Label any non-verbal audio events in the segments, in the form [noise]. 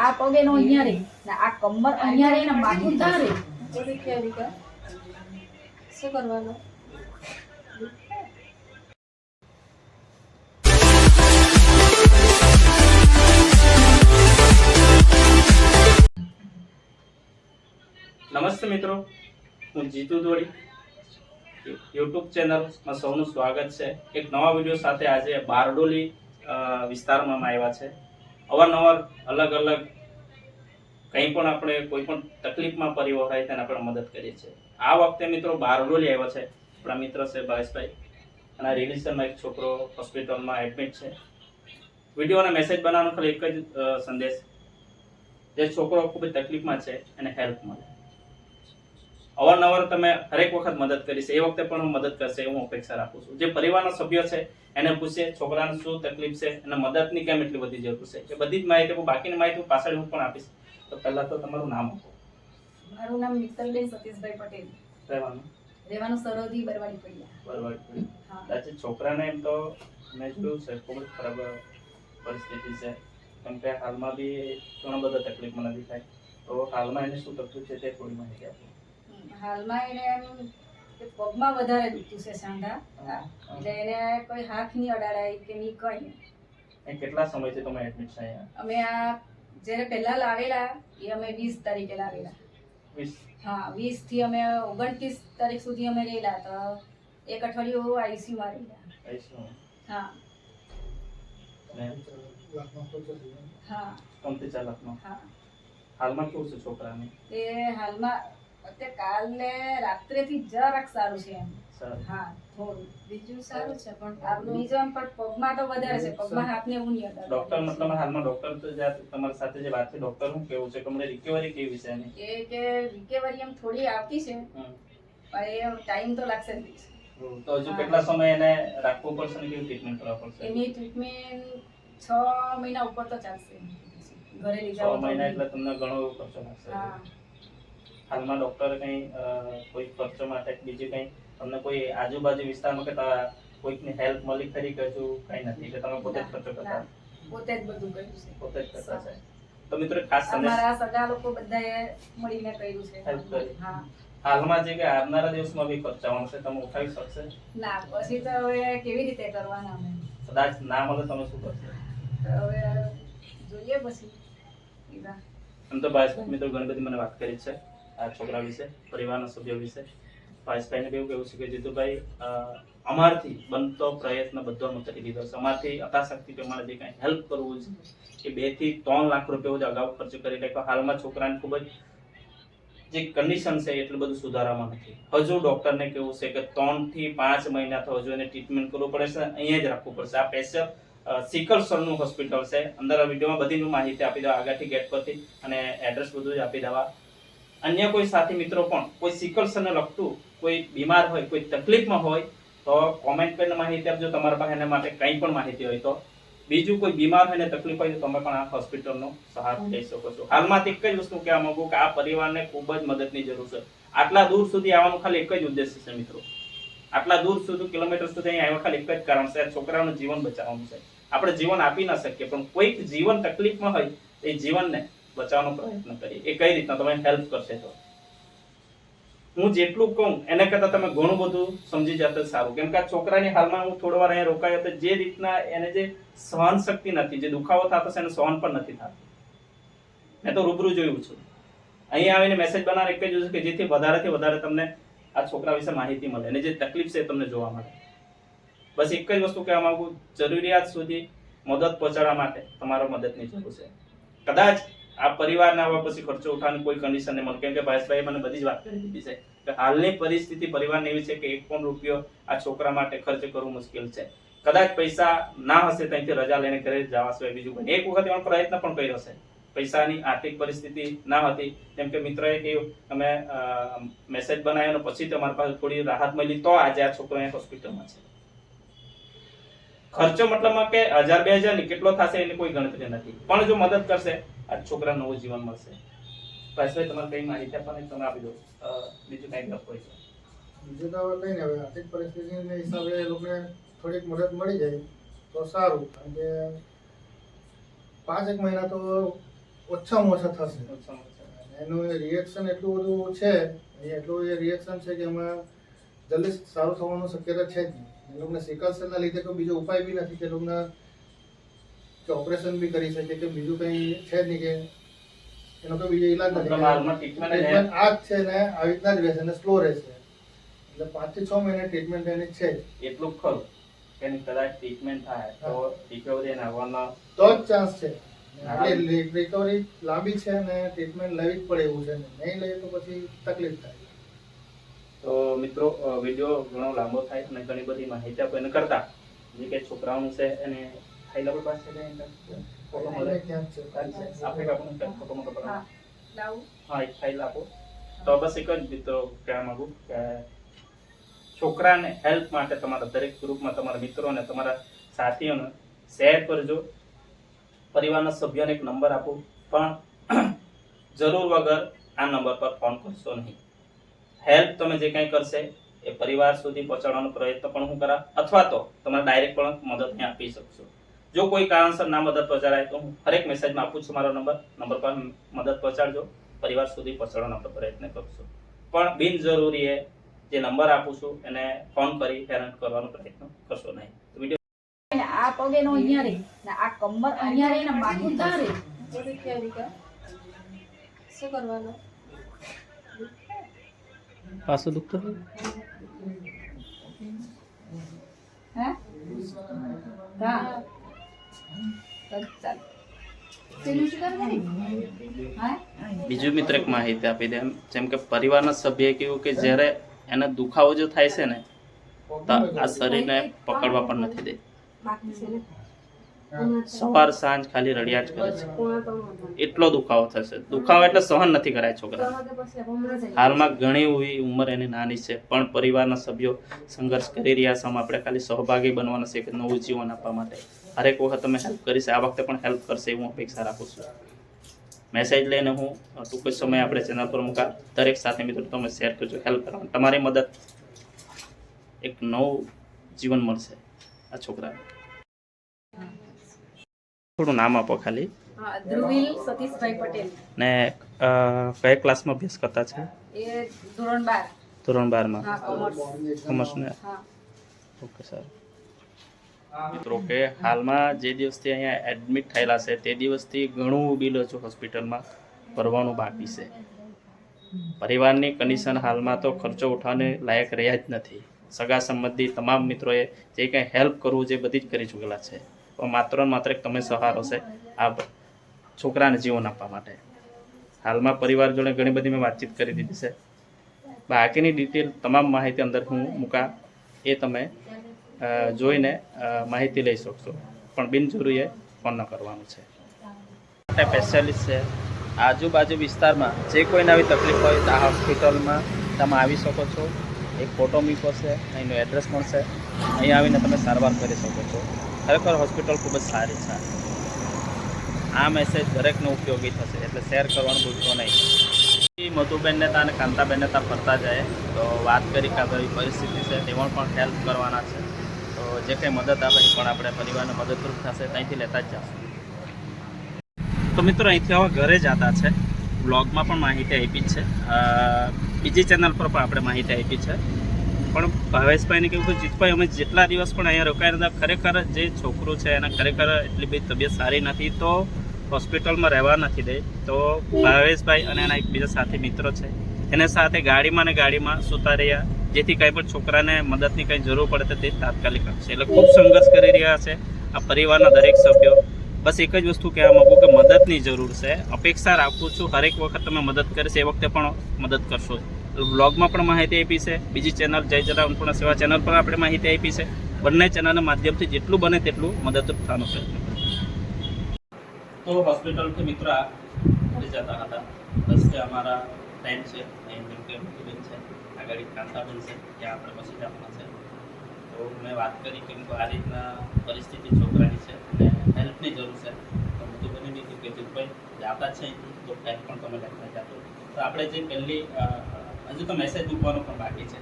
આ પગે નો અહીંયા રે. ને આ કમર અહીંયા રે ને માથું ત્યાં રે. શું કરવાનું? નમસ્તે મિત્રો હું જીતુ દોડી. યુટ્યુબ ચેનલમાં સૌનું સ્વાગત છે. એક નવા વીડિયો સાથે આજે બારડોલી વિસ્તારમાં આવ્યા છે. અવારનવાર અલગ અલગ કંઈ પણ આપણે કોઈ પણ તકલીફમાં પરિવાર હોય તેને આપણે મદદ કરીએ છીએ. આ વખતે મિત્રો બારડોલી આવ્યા છે. આપણા મિત્ર છે ભાવેશભાઈ. અને રિલેશનમાં એક છોકરો હોસ્પિટલમાં એડમિટ છે. વિડીયોના મેસેજ બનાવવાનો ખાલી એક જ સંદેશ. જે છોકરો ખૂબ જ તકલીફમાં છે, એને હેલ્પ મળે. અવારનવાર તમે હરેક વખત મદદ કરીશ એ વખતે પણ હું મદદ કરશે હું અપેક્ષા રાખું છું. જે પરિવારના સભ્ય છે એને પૂછે છોકરાને શું તકલીફ છે? અને મદદની કેમ એટલી બધી જરૂર છે? એ બધી જ માહિતી હું બાકીની માહિતી હું પાછળ હું પણ આપીશ. તો પહેલા તો તમારું નામ આપો. મારું નામ મિત્તલબેન સતીશભાઈ પટેલ. રહેવાનું? રહેવાનું બરવાડી પડ્યા આજે છોકરાને એમ તો મેં જોયું છે ખૂબ જ ખરાબ પરિસ્થિતિ છે. કેમ કે હાલમાં બી ઘણો બધા તકલીફ નથી થાય તો હાલમાં એને શું તકલીફ છે તે થોડી માહિતી આપો. હાલમાં એને એમ પગમાં વધારે દુખતું છે સાંધા. એટલે એને કોઈ હાથ નહીં અડાડાય કે નહીં કઈ કેટલા સમયથી તમે એડમિટ છે અમે આ જ્યારે પહેલા લાવેલા એ અમે વીસ તારીખે લાવેલા. હા વીસથી અમે ઓગણત્રીસ તારીખ સુધી અમે રહેલા તો એક અઠવાડિયું આઈસીયુમાં રહેલા. હા. હા. હાલમાં કેવું છે છોકરાને? એ હાલમાં અત્યારે કાલે રાત્રેથી જરાક સારું છે એમ. હા થોડું. બીજું સારું છે પણ આપનું બીજો આમ પણ પગમાં તો વધારે છે. પગમાં હાથને એવું નહીં અડાડતું. ડોક્ટર મતલબ હાલમાં ડોક્ટર તો તમારી સાથે જે વાત છે ડોક્ટર શું કેવું છે? કે મને રિકવરી કેવી છે એ કે રિકવરી એમ થોડી આવતી છે. પણ એ ટાઈમ તો લાગશે જ તો હજુ કેટલા સમય એને રાખવું પડશે ને કેવી ટ્રીટમેન્ટ કરવા પડશે? એની ટ્રીટમેન્ટ છ મહિના ઉપર તો ચાલશે. ઘરે લઈ છ મહિના એટલે તમને ઘણો ખર્ચો લાગશે. હાલમાં ડોક્ટર કઈ કોઈ ખર્ચો માટે બીજું કઈ તમને કોઈ આજુબાજુ વિસ્તારમાં કે તા- કોઈકની હેલ્પ મળી ખરી કે કઈ નથી? કે તમે પોતે જ ખર્ચો કરતા? પોતે જ બધું કર્યું છે. પોતે જ કરતા છે. તો મિત્રો ખાસ અમારા સગા લોકો બધાએ મળીને કર્યું છે. હેલ્પ કરી. હા. હાલમાં જે કે આવનારા દિવસમાં બી ખર્ચાવાનું છે તમે ઉઠાવી શકશે? ના પછી તો હવે કેવી રીતે કરવાના અમે? કદાચ ના મળે તમે શું કરશો? હવે જોઈએ પછી. એમ તો બાય મિત્રો ઘણી બધી મને વાત કરી છે. આ છોકરા વિશે, પરિવારના સભ્યો વિશે. ભાઈસભાઈને બી એવું કહેવું છે કે જીતુભાઈ અમારથી બનતો પ્રયત્ન બધો અમે કરી દીધો છે. અમારથી યથાશક્તિ પ્રમાણે જે કાંઈ હેલ્પ કરવું છે, એ બેથી ત્રણ લાખ રૂપિયા જ અગાઉ ખર્ચ કરી નાખ્યો. હાલમાં છોકરાને ખૂબ જ જે કન્ડિશન છે એટલું બધું સુધારામાં નથી. હજુ ડૉક્ટરને કેવું છે કે ત્રણથી પાંચ મહિના તો હજુ એને ટ્રીટમેન્ટ કરવું પડે છે, અહીંયા જ રાખવું પડશે. આ સ્પેશિયલ સિકલ હોસ્પિટલ છે. અંદર વિડીયોમાં બધી માહિતી આપી દેવા આગળથી ગેટ પરથી અને એડ્રેસ બધું જ આપી દેવા અન્ય કોઈ સાથી મિત્રો પણ કોઈ સિકલ્સને લગતું કોઈ બીમાર હોય, કોઈ તકલીફમાં હોય, તો કોમેન્ટ કરીને માહિતી આપજો તમારા પાસે એના માટે કંઈ પણ માહિતી હોય તો. બીજું કોઈ બીમાર હોય ને તકલીફ હોય તો તમે પણ આ હોસ્પિટલનો સહારો લઈ શકો છો. હાલમાં એક જ વસ્તુ કહેવા માંગુ કે આ પરિવારને ખૂબ જ મદદની જરૂર છે. આટલા દૂર સુધી આવવાનું ખાલી એક જ ઉદ્દેશ્ય છે મિત્રો. આટલા દૂર સુધી, કિલોમીટર સુધી અહીં આવ્યા ખાલી એક જ કારણ છે છોકરાનું જીવન બચાવવાનું છે. આપણે જીવન આપી ના શકીએ, પણ કોઈક જીવન તકલીફમાં હોય, એ જીવનને બચાવવાનો પ્રયત્ન કરીએ. એ કઈ રીતના? તમે હેલ્પ કરશે તો. હું જેટલું કહું, એને કરતાં તમે ઘણું બધું સમજી જતો સારું. કેમ કે આ છોકરાની હાલમાં હું થોડો વાર અહીંયા રોકાયો તો જે રીતના એને જે સહન શક્તિ નથી, જે દુખાવો થતો છે, એને સહન પણ નથી થતો. મેં તો રૂબરૂ જોયું છું. અહીંયા આવીને મેસેજ બનાવે એક જ છે કે જેથી વધારેથી વધારે તમને આ છોકરા વિશે માહિતી મળે અને જે તકલીફ છે એ તમને જોવા મળે. બસ એક જ વસ્તુ કહેવા માંગુ, જરૂરિયાત સુધી મદદ પહોંચાડવા માટે તમારો મદદની જરૂર છે. કદાચ આ પરિવારના આવવા પછી ખર્ચો ઉઠાવવાની કોઈ કન્ડિશન નહીં મળે. કેમ કે ભાઈસભાઈ મને બધી જ વાત કરી દીધી છે કે હાલની પરિસ્થિતિ પરિવારની એવી છે કે એક પણ રૂપિયો આ છોકરા માટે ખર્ચ કરવું મુશ્કેલ છે. કદાચ પૈસા ના હશે ત્યાંથી રજા લઈને ઘરે જવા સિવાય બીજું કંઈ. એક વખત એનો પ્રયત્ન પણ કર્યો છે. પૈસાની આર્થિક પરિસ્થિતિ ના હતી. કેમ કે મિત્રએ કે અમે મેસેજ બનાવ્યો અને પછી તમારી પાસે થોડી રાહત મળી તો આજે આ છોકરો અહીંયા હોસ્પિટલમાં છે. ખર્ચો મતલબમાં કે હજાર બે હજાર કેટલો થશે એની કોઈ ગણતરી નથી. પણ જો મદદ કરશે આ છોકરા નવું જીવન મળશે. પાછળ તમારે કઈ માહિતી આપવાની તમે આપી દો. બીજું કઈ ગપ હોય છે બીજું તો કંઈ નહીં. હવે આર્થિક પરિસ્થિતિને હિસાબે એ લોકોને થોડીક મદદ મળી જાય. તો સારું. કારણ કે પાંચ એક મહિના તો ઓછામાં ઓછા થશે. ઓછામાં ઓછા. એનું રિએક્શન એટલું બધું છે. એટલું એ રિએક્શન છે કે એમાં જલ્દી સારું થવાનું શક્યતા છે જ નહીં. એ લોકોને સિકલ સેલના લીધે કોઈ બીજો ઉપાય બી નથી કે લોકોને કે ઓપરેશન બી કરી શકે કે બીજું કંઈ છે જ નહીં કે એનો કોઈ બીજો ઇલાજ નથી. ટ્રીટમેન્ટ આ જ છે ને આવી રીતના જ રહેશે ને સ્લો રહેશે. એટલે પાંચથી છ મહિને ટ્રીટમેન્ટ એની છે એટલું ખરું. કે કદાચ ટ્રીટમેન્ટ થાય તો રિકવરી અને આવવાનો તો જ ચાન્સ છે. એટલે રિકવરી લાંબી છે ને ટ્રીટમેન્ટ લેવી જ પડે એવું છે ને. નહીં લઈએ તો પછી તકલીફ થાય. તો મિત્રો વીડિયો ઘણો લાંબો થાય અને ઘણી બધી માહિતી આપો એને કરતા. જે કે છોકરાઓનું છે એને ફાઇલ આપણી પાસે છે. ફોટો મળે. આપણે આપણને ફોટો મોટો હા પડાવો. હા એક ફાઇલ આપો. તો બસ એક જ મિત્રો કહેવા માંગુ કે છોકરાને હેલ્પ માટે તમારા દરેક ગ્રુપમાં તમારા મિત્રો અને તમારા સાથીઓને શેર કરજો. પરિવારના સભ્યોને એક નંબર આપો. પણ [clears throat] જરૂર વગર આ નંબર પર ફોન કરશો નહીં. હેલ્પ તમે જે કંઈ કરશે એ પરિવાર સુધી પહોંચાડવાનો પ્રયત્ન પણ હું કરા અથવા તો તમે ડાયરેક્ટ પણ મદદ આપી શકશો. જો કોઈ કારણસર ના મદદ પહોંચાડાય તો હું હરેક મેસેજમાં આપું છું મારો નંબર નંબર પર મદદ પહોંચાડજો. પરિવાર સુધી પહોંચાડવાનો આપણે પ્રયત્ન કરશું પણ બિનજરૂરી એ જે નંબર આપું છું એને ફોન કરી હેરાન કરવાનો પ્રયત્ન કરશો નહીં. તો વીડિયો ને આ પગ એનો અહીંયા રે. ને આ કમર અહીંયા રે ને માથું ત્યાં રે. બધું કેવી કે શું કરવાનું? પાછું દુખતું હે? હા બીજું મિત્ર એક માહિતી આપી દે. જેમ કે પરિવારના સભ્યએ કહ્યું કે જ્યારે એને દુખાવો જો થાય છે ને, તો આ શરીરને પકડવા પણ નથી દે. સવાર, સાંજ ખાલી રડિયા જ કરે છે. એટલો દુખાવો થશે. દુખાવો એટલે સહન નથી કરાય છોકરા હાલમાં ઘણી એવી ઉંમર એની નાની છે, પણ પરિવારના સભ્યો સંઘર્ષ કરી રહ્યા છે. આપણે ખાલી સહભાગી બનવાના છે કે નવું જીવન આપવા માટે. હરેક વખત તમે હેલ્પ કરીશ આ વખતે પણ હેલ્પ કરશે એવું અપેક્ષા રાખું છું. મેસેજ લઈને હું ટૂંક જ સમય આપણે ચેનલ પર મૂકા. દરેક સાથે મિત્રો તમે શેર કરજો હેલ્પ કરવાનું. તમારી મદદ એક નવું જીવન મળશે આ છોકરાને. થોડું નામ આપો ખાલી. હા સતીશભાઈ પટેલ. ને કયા ક્લાસમાં અભ્યાસ કરતા છે? એ ધોરણ બાર. ધોરણ બારમાં. હા કોમર્સ કોમર્સ ને? Okay sir. મિત્રો, કે હાલમાં જે દિવસથી અહીંયા એડમિટ થયેલા છે, તે દિવસથી ઘણું બિલ હજુ હોસ્પિટલમાં ભરવાનું બાકી છે. પરિવારની કન્ડિશન હાલમાં તો ખર્ચો ઉઠાવવાને લાયક રહ્યા જ નથી. સગા સંબંધી તમામ મિત્રોએ જે કંઈ હેલ્પ કરવું છે બધી જ કરી ચૂકેલા છે. પણ માત્ર માત્ર એક તમે સહારો છે, આ છોકરાને જીવન આપવા માટે. હાલમાં પરિવાર જોડે ઘણી બધી મેં વાતચીત કરી દીધી છે. બાકીની ડિટેલ તમામ માહિતી અંદર હું મૂકા, એ તમે જોઈને માહિતી લઈ શકશો. પણ બિનજરૂરીએ ફોન ન કરવાનો છે. સ્પેશિયાલિસ્ટ છે. આજુબાજુ વિસ્તારમાં જે કોઈને આવી તકલીફ હોય તો આ હોસ્પિટલમાં તમે આવી શકો છો. એક ફોટો મૂકો છે, અહીંનું એડ્રેસ પણ છે. અહીં આવીને તમે સારવાર કરી શકો છો. ખરેખર હોસ્પિટલ ખૂબ જ સારી છે. આ મેસેજ દરેકને ઉપયોગી થશે, એટલે શેર કરવાનું ભૂલશો નહીં. મધુબેનને તા અને કાંતાબેનને તા ફરતા જાય, તો વાત કરી કે પરિસ્થિતિ છે, તેમાં પણ હેલ્પ કરવાના છે. જે કંઈ મદદ આપે એ પણ આપણે પરિવારને મદદરૂપ થશે, ત્યાંથી લેતા જ જશું. તો મિત્રો, અહીંથી હવે ઘરે જતા છે. બ્લોગમાં પણ માહિતી આપી છે. બીજી ચેનલ પર પણ આપણે માહિતી આપી છે. પણ ભાવેશભાઈને કહ્યું કે જીતભાઈ, અમે જેટલા દિવસ પણ અહીંયા રોકાયા હતા ખરેખર જે છોકરો છે, એના ખરેખર એટલી બધી તબિયત સારી નથી, તો હોસ્પિટલમાં રહેવા નથી દે. તો ભાવેશભાઈ અને એના એક બીજા સાથી મિત્રો છે. એને સાથે ગાડીમાં ને ગાડીમાં સુતા રહ્યા. જેથી કાંઈ પણ છોકરાને મદદની કંઈ જરૂર પડે તો તે તાત્કાલિક આપશે. એટલે ખૂબ સંઘર્ષ કરી રહ્યા છે આ પરિવારના દરેક સભ્યો. બસ એક જ વસ્તુ કહેવા માગું કે મદદની જરૂર છે. અપેક્ષા રાખું છું હરેક વખત તમે મદદ કરશે, એ વખતે પણ મદદ કરશો. બ્લોગમાં પણ માહિતી આપી છે. બીજી ચેનલ જય જરા અન્નપૂર્ણ સેવા ચેનલ પર આપણે માહિતી આપી છે. બંને ચેનલના માધ્યમથી જેટલું બને તેટલું મદદરૂપ થવાનો પ્રયત્ન તો હોસ્પિટલથી મિત્ર ઘરે જતા હતા. રસ્તે અમારા ફ્રેન્ડ છે એમ જેમ કે મધુબેન છે, આગળ કાંતાબેન છે, ત્યાં આપણે પછી જવાના છે. તો મેં વાત કરી કેમ કે આ રીતના પરિસ્થિતિ છોકરાની છે અને હેલ્પની જરૂર છે. તો મધુબેને બની કીધું કે ભાઈ જાતા છે તો હેલ્પ પણ તમે લખતા જાતો તો આપણે જે પહેલી હજુ તો મેસેજ મૂકવાનો પણ બાકી છે.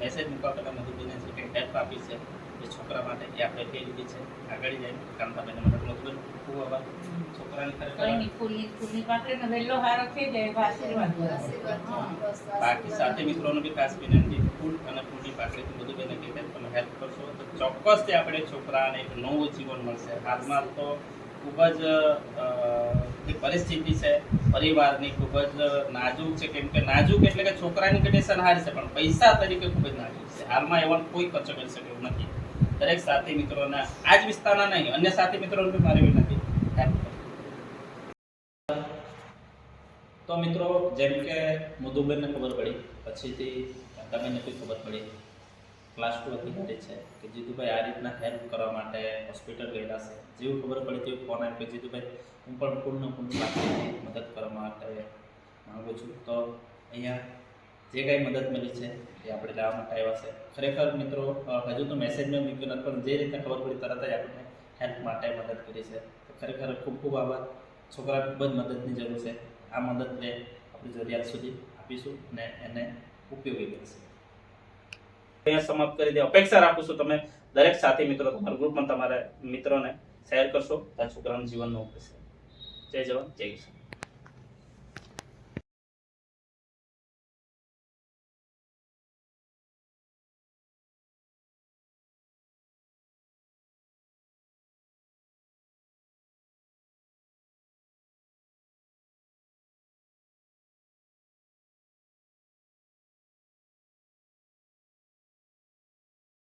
મેસેજ મૂકવા પહેલાં મધુબેને જે કંઈ હેલ્પ આપી છે એ છોકરા માટે એ આપણે કઈ રીતે છે. આગળ જઈને કાંતાબેન મદદ મતલબ ખૂબ આભાર. છોકરાને ખરેખર ફૂલની ફૂલની વહેલો હારો થઈ જાય આશીર્વાદ. બાકી સાથે મિત્રોને બી ખાસ વિનંતી ફૂડ અને ફૂડની પાસેથી બધું બેને કે તમે હેલ્પ કરશો તો ચોક્કસથી આપણે છોકરાને એક નવું જીવન મળશે. હાલમાં તો ખૂબ જ જે પરિસ્થિતિ છે, પરિવારની ખૂબ જ નાજુક છે, કેમ કે નાજુક એટલે કે છોકરાની કન્ડિશન સારી છે, પણ પૈસા તરીકે ખૂબ જ નાજુક છે. હાલમાં એવા કોઈ ખર્ચો કરી શકે એવું નથી. દરેક સાથી મિત્રોના આ જ વિસ્તારના નહીં, અન્ય સાથી મિત્રોને પણ મારી વિનંતી. તો મિત્રો, જેમ કે મધુબેનને ખબર પડી, પછીથી તમને કોઈ ખબર પડી ક્લાસ ટુ અધિકારી છે, કે જીતુભાઈ આ રીતના હેલ્પ કરવા માટે હોસ્પિટલ ગયેલા છે. જેવું ખબર પડી તેવું ફોન આપ્યો કે જીતુભાઈ, હું પણ પૂર્ણ પૂર્ણ મદદ કરવા માટે માગું છું. તો અહીંયા જે કાંઈ મદદ મળી છે, એ આપણે લાવવા માટે આવ્યા છે. ખરેખર મિત્રો હજુ તો મેસેજ મેં મૂક્યો નથી, પણ જે રીતે ખબર પડી તરત જ આપણે હેલ્પ માટે મદદ કરી છે. ખરેખર ખૂબ ખૂબ આભાર. છોકરા ખૂબ જ મદદની જરૂર છે. આ મદદને આપણી જરૂરિયાત સુધી આપીશું અને એને ઉપયોગી બનશે અહીંયા સમાપ્ત કરી દે. અપેક્ષા રાખું છું તમે દરેક સાથી મિત્રો તમારા ગ્રુપમાં તમારા મિત્રોને શેર કરશો. આ છોકરાનું જીવન નવું જય જવાન, જય કિસાન.